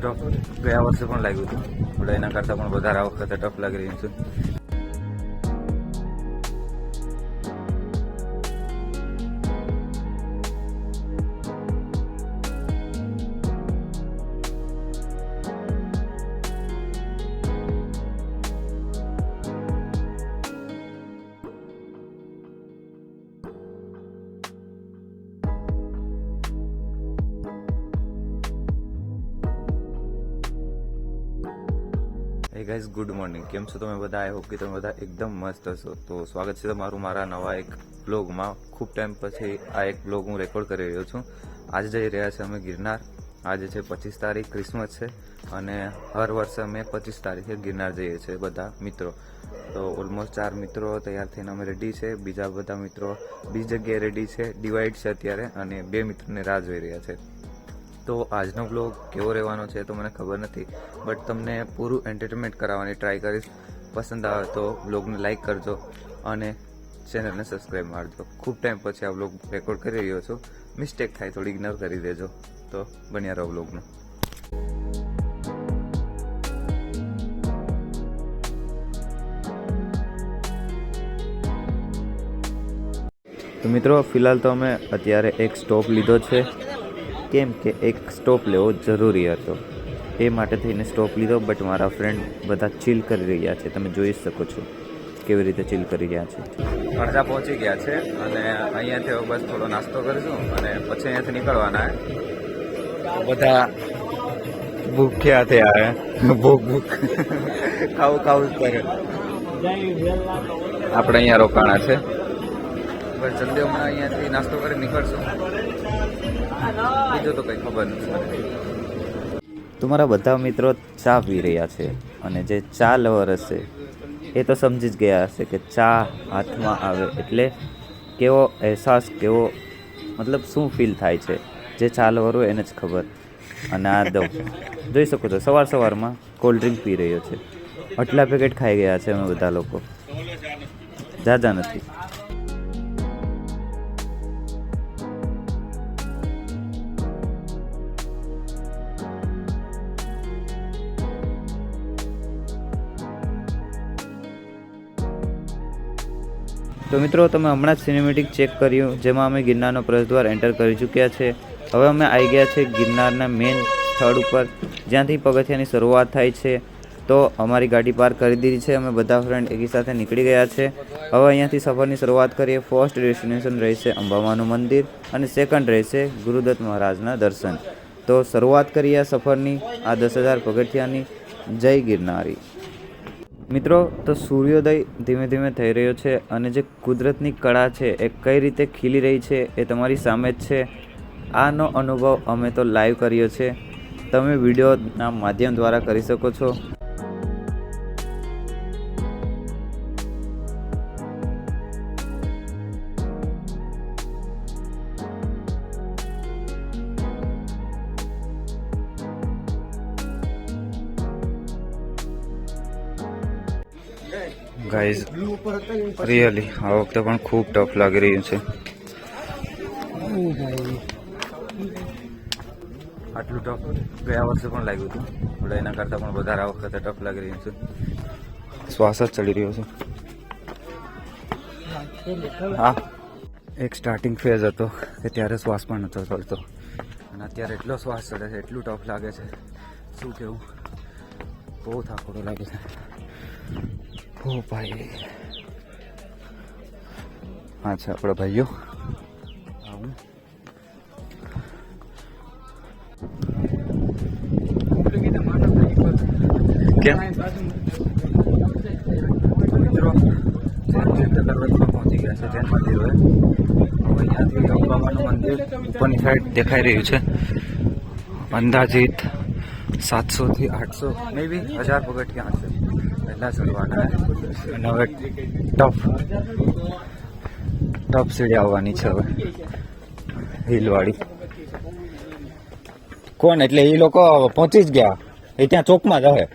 Tough ગયા વર્ષે પણ લાગ્યું હતું. એના કરતાં પણ વધારે આ વખતે ટફ લાગી રહ્યું છે. ગાઈઝ ગુડ મોર્નિંગ કેમ છો તમે બધા? આઈ હોપ કે તમે બધા એકદમ મસ્ત હશો. તો સ્વાગત છે તમારું મારા નવા એક બ્લોગમાં ખૂબ ટાઈમ પછી આ એક બ્લોગ હું રેકોર્ડ કરી રહ્યો છું. આજે જઈ રહ્યા છે અમે ગિરનાર. આજે છે પચીસ તારીખ ક્રિસમસ છે અને હર વર્ષે અમે પચીસ તારીખે ગિરનાર જઈએ છીએ બધા મિત્રો. તો ઓલમોસ્ટ ચાર મિત્રો તૈયાર થઈને અમે રેડી છે. બીજા બધા મિત્રો બીજી જગ્યાએ રેડી છે. ડિવાઈડ છે અત્યારે અને બે મિત્રોને રાહ જોઈ રહ્યા છે. તો આજનો બ્લોગ કેવો રહેવાનો છે તો મને ખબર નથી બટ તમને પૂરું એન્ટરટેનમેન્ટ કરાવવાની ટ્રાય કરીશ. પસંદ આવે તો બ્લોગને લાઇક કરજો અને ચેનલને સબસ્ક્રાઈબ મારજો. ખૂબ ટાઈમ પછી આ બ્લોગ રેકોર્ડ કરી રહ્યો છું. મિસ્ટેક થાય થોડી ઇગ્નોર કરી દેજો. તો બન્યા રહો બ્લોગનું તો મિત્રો, ફિલહાલ તો અમે અત્યારે એક સ્ટોપ લીધો છે. કેમ કે એક સ્ટોપ લેવો જરૂરી હતો. એ માટે થઈને સ્ટોપ લીધો બટ મારા ફ્રેન્ડ બધા ચીલ કરી રહ્યા છે. તમે જોઈ શકો છો કેવી રીતે ચીલ કરી રહ્યા છે. અડધા પહોંચી ગયા છે અને અહીંયાથી બસ થોડો નાસ્તો કરીશું અને પછી અહીંયાથી નીકળવાના બધા ભૂખ્યા થયા ભૂખ ભૂખ. ખાવું ખાવું કરે આપણે અહીંયા રોકાણા છે. બસ જલ્દી હમણાં અહીંયાથી નાસ્તો કરી નીકળશું. બીજું તો કંઈ ખબર નથી. તમારા બધા મિત્રો ચા પી રહ્યા છે અને જે ચા લવર હશે, એ તો સમજી જ ગયા હશે કે ચા હાથમાં આવે એટલે કેવો અહેસાસ, કેવો મતલબ શું ફીલ થાય છે? જે ચા લવર હોય એને જ ખબર. અને આ દો જોઈ શકો છો, સવાર સવારમાં કોલ્ડ ડ્રિંક પી રહ્યો છે. આટલા પેકેટ ખાઈ ગયા છે અમે બધા લોકો. જાજા નથી. તો મિત્રો, તમે હમણાં જ સિનેમેટિક ચેક કર્યું, જેમાં અમે ગિરનારનો પ્રવેશદ્વાર એન્ટર કરી ચૂક્યા છે. હવે અમે આવી ગયા છે ગિરનારના મેઇન સ્થળ ઉપર, જ્યાંથી પગથિયાની શરૂઆત થાય છે. તો અમારી ગાડી પાર્ક કરી દીધી છે, અમે બધા ફ્રેન્ડ એકી સાથે નીકળી ગયા છે. હવે અહીંયાથી સફરની શરૂઆત કરીએ. ફર્સ્ટ ડેસ્ટિનેશન રહેશે અંબામાનું મંદિર અને સેકન્ડ રહેશે ગુરુદત્ત મહારાજના દર્શન. તો શરૂઆત કરીએ સફરની, આ દસ હજાર પગથિયાની. જય ગિરનારી. મિત્રો, તો સૂર્યોદય ધીમે ધીમે થઈ રહ્યો છે અને જે કુદરતની કળા છે એ કઈ રીતે ખીલી રહી છે એ તમારી સામે જ છે. આનો અનુભવ અમે તો લાઈવ કર્યો છે. તમે વિડીયોના માધ્યમ દ્વારા કરી શકો છો. ગાઈઝ રિયલી આ વખતે પણ ખૂબ ટફ લાગી રહ્યું છે. આટલું ટફ ગયા વર્ષે પણ લાગ્યું હતું, પણ એના કરતાં પણ વધારે આ વખતે ટફ લાગી રહ્યું છે. શ્વાસ જ ચડી રહ્યો છે. હા, એક સ્ટાર્ટિંગ ફેઝ હતો કે ત્યારે શ્વાસ પણ નહોતો ચડતો. અને અત્યારે એટલો શ્વાસ ચડે છે, એટલું ટફ લાગે છે. શું કેવું? બહુ થાકોડો લાગે છે. ઓ ભાઈ. હા, છે આપણા ભાઈઓ. કેમ? મિત્રો પહોંચી ગયા છે જૈન મંદિર હવે મંદિર ઉપરની સાઈડ દેખાઈ રહ્યું છે. અંદાજિત સાતસો થી આઠસો મેબી હજાર પગટિયા હશે. પહેલા ચડવાના અને હવે ટફ ટફ સીડી આવવાની છે હવે. હિલવાળી. કોણ? એટલે એ લોકો પહોંચી જ ગયા. એ ત્યાં ચોકમાં જ રહે.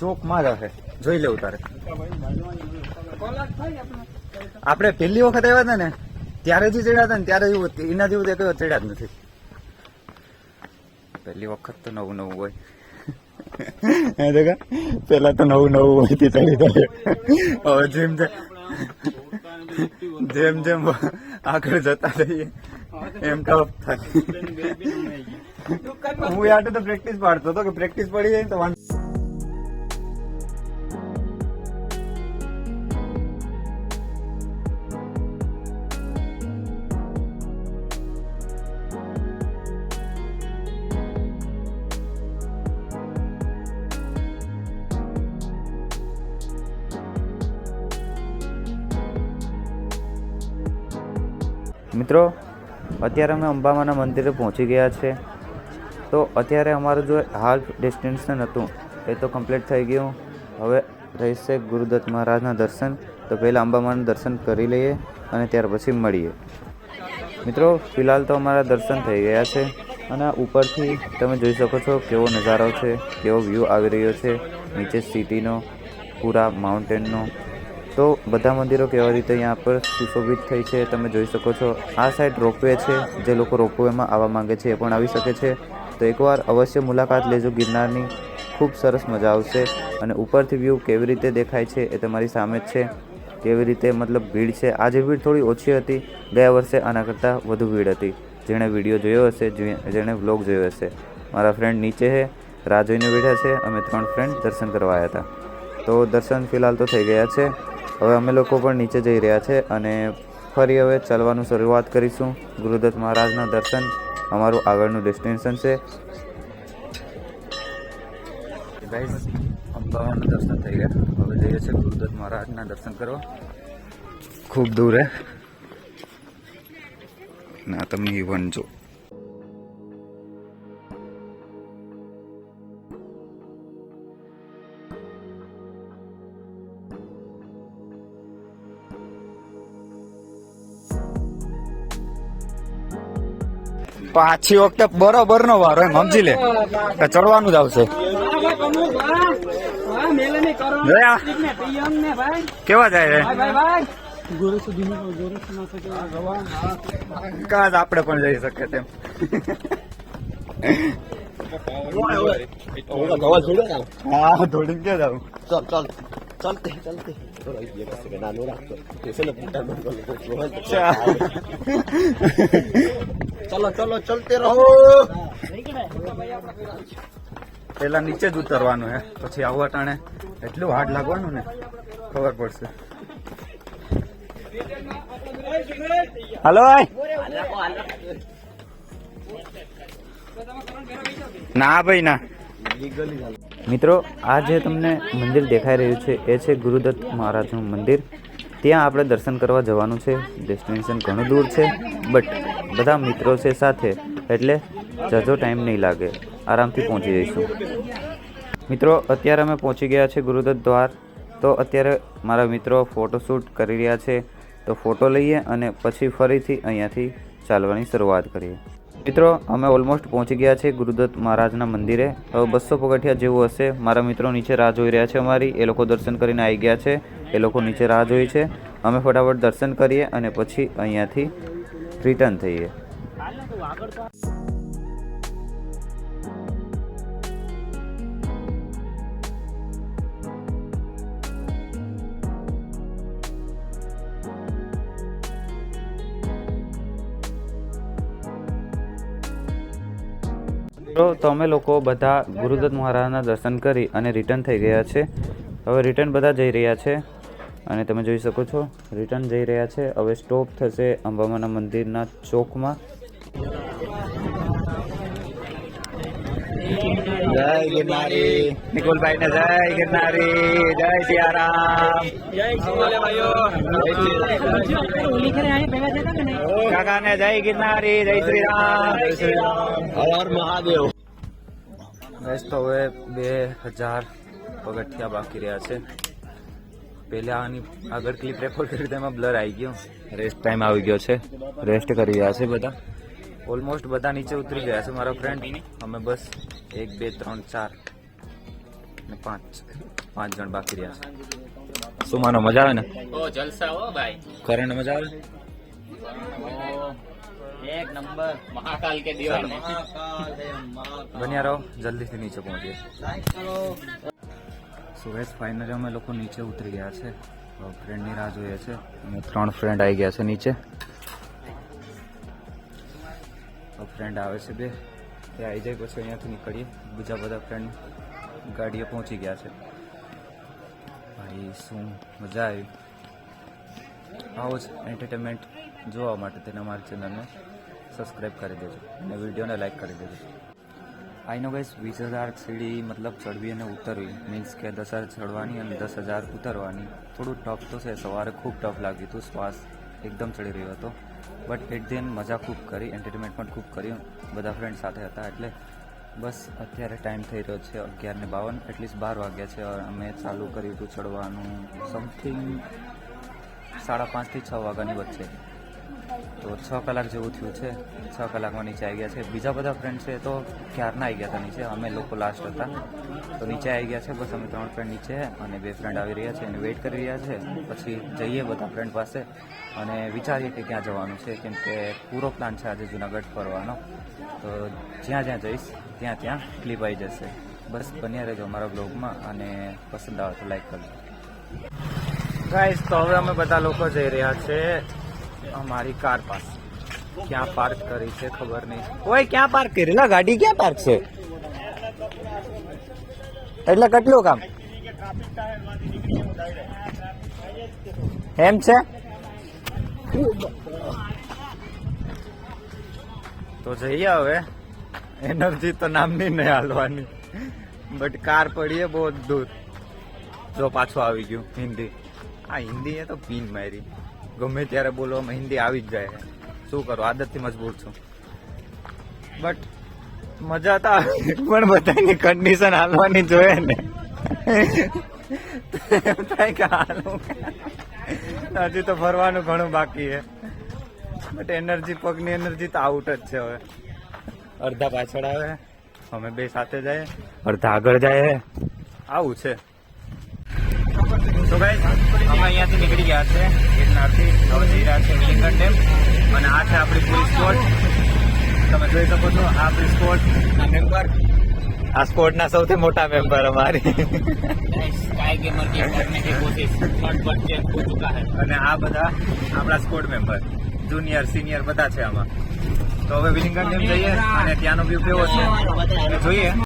ચોકમાં જ રહે. જોઈ લેવું તારે. આપણે પહેલી વખત આવ્યા હતા ને ત્યારે જે ચડ્યા હતા ને ત્યારે એવું એના જેવું તો કયો ચડ્યા જ નથી. પહેલી વખત તો નવું નવું હોય. હે દેખા? પેલા તો નવું નવું હોય તે ચડી જાય હવે જેમ જેમ જેમ જેમ આગળ જતા રહીએ એમ ટફ થાય. હું યાર તો પ્રેક્ટિસ પાડતો હતો કે પ્રેક્ટિસ પડી જાય તો વાંધો મિત્રો, અત્યારે અમે અંબામાના મંદિરે પહોંચી ગયા છે. તો અત્યારે અમારું જો હાલ ડેસ્ટિનેશન હતું, એ તો કમ્પ્લીટ થઈ ગયું. હવે રહેશે ગુરુદત્ત મહારાજના દર્શન. તો પહેલાં અંબામાના દર્શન કરી લઈએ અને ત્યાર પછી મળીએ. મિત્રો, ફિલહાલ તો અમારા દર્શન થઈ ગયા છે અને ઉપરથી તમે જોઈ શકો છો કેવો નજારો છે, કેવો વ્યૂ આવી રહ્યો છે. નીચે સિટીનો પૂરા માઉન્ટેનનો તો બધા મંદિરો કેવા રીતે અહીંયા પર સુશોભિત થઈ છે, તમે જોઈ શકો છો. આ સાઈડ રોપવે છે, જે લોકો રોપવેમાં આવવા માંગે છે એ પણ આવી શકે છે. તો એકવાર અવશ્ય મુલાકાત લેજો ગિરનારની. ખૂબ સરસ મજા આવશે અને ઉપરથી વ્યૂ કેવી રીતે દેખાય છે એ તમારી સામે જ છે. કેવી રીતે મતલબ ભીડ છે, આજે ભીડ થોડી ઓછી હતી. ગયા વર્ષે આના કરતાં વધુ ભીડ હતી. જેણે વીડિયો જોયો હશે જેણે વ્લોગ જોયો હશે. મારા ફ્રેન્ડ નીચે છે રાહ જોઈને બેઠા છે. અમે ત્રણ ફ્રેન્ડ દર્શન કરવા આવ્યા હતા. તો દર્શન ફિલહાલ તો થઈ ગયા છે. હવે અમે લોકો પણ નીચે જઈ રહ્યા છે અને ફરી હવે ચાલવાનું શરૂઆત કરીશું. ગુરુદત્ત મહારાજના દર્શન, અમારું આગળનું ડેસ્ટિનેશન છે. અંબાવાના દર્શન થઈ ગયા. હવે જઈએ છીએ ગુરુદત્ત મહારાજના દર્શન કરવા. ખૂબ દૂર, હે? ના તમને ઇવન જો. પાછી વખતે બરોબર નો વારો એમ, સમજી લે. કે ચડવાનું જ આવશે. કેવા જાય રે કાજ આપણે પણ જઈ શકે તેમ. હા ચાલ ચાલ ચાલતે ચાલતે ચલો ચલો, ચલતે રહો. પેલા નીચે જ ઉતરવાનું હે, પછી આવવા ટાણે એટલું હાર્ડ લાગવાનું ને, ખબર પડશે. હલો ના ભાઈ, ના. મિત્રો, આ જે તમને મંદિર દેખાઈ રહ્યું છે, એ છે ગુરુદત્ત મહારાજનું મંદિર. ત્યાં આપણે દર્શન કરવા જવાનું છે ડેસ્ટિનેશન ઘણું દૂર છે બટ બધા મિત્રો છે સાથે, એટલે જજો ટાઈમ નહીં લાગે. આરામથી પહોંચી જઈશું. મિત્રો, અત્યારે અમે પહોંચી ગયા છે ગુરુદત્ત દ્વાર. તો અત્યારે મારા મિત્રો ફોટોશૂટ કરી રહ્યા છે. તો ફોટો લઈએ અને પછી ફરીથી અહીંયાથી ચાલવાની શરૂઆત કરીએ. મિત્રો, અમે ઓલમોસ્ટ પહોંચી ગયા છે ગુરુદત્ત મહારાજના મંદિરે. હવે બસો પગથિયા જેવું હશે. મારા મિત્રો નીચે રાહ જોઈ રહ્યા છે અમારી. એ લોકો દર્શન કરીને આવી ગયા છે. એ લોકો નીચે રાહ જોઈ છે. અમે ફટાફટ દર્શન કરીએ અને પછી અહીંયાથી રિટર્ન થઈએ તો તમે લોકો બધા ગુરુદત્ત મહારાજના દર્શન કરી અને રિટર્ન થઈ ગયા છે. હવે રિટર્ન બધા જઈ રહ્યા છે. અને તમે જોઈ શકો છો રિટર્ન જઈ રહ્યા છે. હવે સ્ટોપ થશે અંબામાના મંદિરના ચોકમાં. જય ગિરનારી. ગિરનારી. જય હવે બે હજાર પગથિયા બાકી રહ્યા છે. પહેલા આની આગળ ક્લિપ રેકોર્ડ કરી તેમાં બ્લર આવી ગયો. રેસ્ટ ટાઈમ આવી ગયો છે. રેસ્ટ કરી રહ્યા છે બધા. ઓલમોસ્ટ બધા નીચે ઉતરી ગયા છે મારા ફ્રેન્ડ અમે બસ એક બે ત્રણ ચાર ને પાંચ. પાંચ જણ બાકી રહ્યા છે. શું માનો મજા આવે ને? ઓ જલસા હો ભાઈ. ખરેને મજા આવે? એક નંબર. મહાકાલ કે દિવાળી બન્યા રહો જલ્દીથી નીચે પહોંચીએ. સો ગેસ ફાઇનલી અમે લોકો નીચે ઉતરી ગયા છે. ફ્રેન્ડની રાહ જોઈએ છે. અને ત્રણ ફ્રેન્ડ આવી ગયા છે નીચે. ફ્રેન્ડ આવે છે બે. તે આવી જાય પછી અહીંયાથી નીકળીએ. બીજા બધા ફ્રેન્ડ ગાડીએ પહોંચી ગયા છે. ભાઈ, શું? મજા આવી. આવો જ એન્ટરટેનમેન્ટ જોવા માટે તેને અમારી ચેનલને સબસ્ક્રાઈબ કરી દેજો. અને વિડીયોને લાઈક કરી દેજો. આઈ નો ગાઈસ વીસ હજાર સીડી મતલબ ચડવી અને ઉતરવી. મીન્સ કે દસ હજાર ચડવાની અને દસ હજાર ઉતરવાની. થોડું ટફ તો છે. સવારે ખૂબ ટફ લાગ્યું હતું. શ્વાસ એકદમ ચડી રહ્યો હતો. બટ એટ ધી મજા ખૂબ કરી. એન્ટરટેનમેન્ટ પણ ખૂબ કર્યું બધા ફ્રેન્ડ સાથે હતા એટલે બસ અત્યારે ટાઈમ થઈ રહ્યો છે અગિયાર ને બાવન એટલીસ્ટ બાર વાગ્યા છે. અમે ચાલુ કર્યું હતું ચડવાનું. સમથિંગ સાડા પાંચથી છ વાગ્યાની વચ્ચે. તો છ કલાક જેવું થયું છે. છ કલાકમાં નીચે આવી ગયા છે. બીજા બધા ફ્રેન્ડ છે તો ક્યારના આવી ગયા હતા નીચે? અમે લોકો લાસ્ટ હતા. તો નીચે આવી ગયા છે. બસ અમે ત્રણ ફ્રેન્ડ નીચે અને બે ફ્રેન્ડ આવી રહ્યા છે અને વેઇટ કરી રહ્યા છે. પછી જઈએ બધા ફ્રેન્ડ પાસે અને વિચારીએ કે ક્યાં જવાનું છે. કેમ કે પૂરો પ્લાન છે આજે જુનાગઢ ફરવાનો. તો જ્યાં જ્યાં જઈશ, ત્યાં ત્યાં ક્લિપ આવી જશે. બસ બન્યા રહેજો અમારા બ્લોગમાં અને પસંદ આવે તો લાઈક કરજો. ગાઈસ તો હવે અમે બધા લોકો જઈ રહ્યા છે અમારી કાર પાસે. ક્યાં પાર્ક કરી છે ખબર નહીં. ઓય, ક્યાં પાર્ક કરી? લા, ગાડી ક્યાં પાર્ક છે? એટલે કેટલું કામ? એમ છે? તો જઈએ હવે. એનર્જી તો નામની નહીં હાલવાની. બટ કાર પડીએ બહુ દૂર. જો પાછું આવી ગયું, હિન્દી. આ હિન્દી એ તો પીન મારી. ગમે ત્યારે બોલવામાં હિન્દી આવી જ જાય. શું કરો? આદતથી મજબૂર છું. બટ મજા તો પણ બધાની કન્ડિશન હાલવાની જોઈએ ને. એમ થાય કે હજી તો ફરવાનું ઘણું બાકી છે. બટ એનર્જી પગની એનર્જી તો આઉટ જ છે હવે. અડધા પાછળ આવે. અમે બે સાથે જાય અડધા આગળ જાય આવું છે. તો ગાઈઝ અમે અહીંયાથી નીકળી ગયા છે ગિરનારથી. હવે જઈ રહ્યા છે વિલિંગન ડેમ અને આ છે આપણી પોલીસ સ્પોટ તમે જોઈ શકો છો આ આપણી સ્પોટ મેમ્બર આ સ્પોર્ટના સૌથી મોટા મેમ્બર અમારી. અને આ બધા આપણા સ્પોર્ટ મેમ્બર જુનિયર સિનિયર બધા છે આમાં. તો હવે વિલિંગન ડેમ જઈએ અને ત્યાંનો વ્યૂ કેવો છે? જોઈએ.